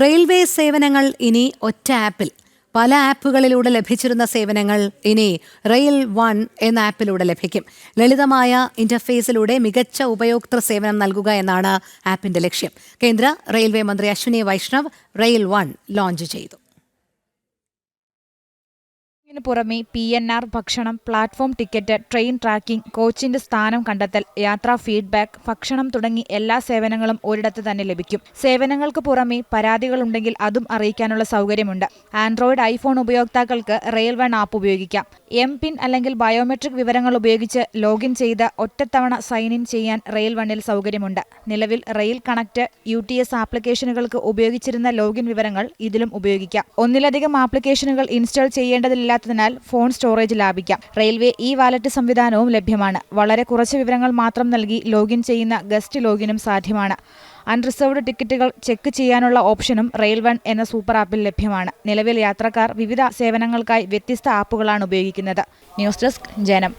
Railway സേവനങ്ങൾ ഇനി ഒറ്റ ആപ്പിൽ. പല ആപ്പുകളിലൂടെ ലഭിച്ചിരുന്ന സേവനങ്ങൾ ഇനി റെയിൽ വൺ എന്ന ആപ്പിലൂടെ ലഭിക്കും. ലളിതമായ ഇന്റർഫേസിലൂടെ മികച്ച ഉപയോക്തൃ സേവനം നൽകുക എന്നാണ് ആപ്പിന്റെ ലക്ഷ്യം. കേന്ദ്ര റെയിൽവേ മന്ത്രി Ashwini Vaishnaw rail one launch ചെയ്തു. ഇതിനു പുറമെ പി എൻ ആർ ഭക്ഷണം പ്ലാറ്റ്ഫോം ടിക്കറ്റ് ട്രെയിൻ ട്രാക്കിംഗ് കോച്ചിന്റെ സ്ഥാനം കണ്ടെത്തൽ യാത്രാ ഫീഡ്ബാക്ക് ഭക്ഷണം തുടങ്ങി എല്ലാ സേവനങ്ങളും ഒരിടത്ത് തന്നെ ലഭിക്കും. സേവനങ്ങൾക്ക് പുറമെ പരാതികളുണ്ടെങ്കിൽ അതും അറിയിക്കാനുള്ള സൗകര്യമുണ്ട്. ആൻഡ്രോയിഡ് ഐഫോൺ ഉപയോക്താക്കൾക്ക് റെയിൽ വൺ ആപ്പ് ഉപയോഗിക്കാം. എം പിൻ അല്ലെങ്കിൽ ബയോമെട്രിക് വിവരങ്ങൾ ഉപയോഗിച്ച് ലോഗിൻ ചെയ്ത് ഒറ്റത്തവണ സൈൻ ഇൻ ചെയ്യാൻ റെയിൽ വണ്ണിൽ സൗകര്യമുണ്ട്. നിലവിൽ rail connect U T S ആപ്ലിക്കേഷനുകൾക്ക് ഉപയോഗിച്ചിരുന്ന ലോഗിൻ വിവരങ്ങൾ ഇതിലും ഉപയോഗിക്കാം. ഒന്നിലധികം ആപ്ലിക്കേഷനുകൾ ഇൻസ്റ്റാൾ ചെയ്യേണ്ടതില്ലാത്തതിനാൽ ഫോൺ സ്റ്റോറേജ് ലാഭിക്കാം. റെയിൽവേ ഇ വാലറ്റ് സംവിധാനവും ലഭ്യമാണ്. വളരെ കുറച്ച് വിവരങ്ങൾ മാത്രം നൽകി ലോഗിൻ ചെയ്യുന്ന ഗസ്റ്റ് ലോഗിനും സാധ്യമാണ്. അൺറിസർവ്ഡ് ടിക്കറ്റുകൾ ചെക്ക് ചെയ്യാനുള്ള ഓപ്ഷനും റെയിൽ വൺ എന്ന സൂപ്പർ ആപ്പിൽ ലഭ്യമാണ്. നിലവിൽ യാത്രക്കാർ വിവിധ സേവനങ്ങൾക്കായി വ്യത്യസ്ത ആപ്പുകളാണ് ഉപയോഗിക്കുന്നത്. ന്യൂസ് ഡെസ്ക് ജനം.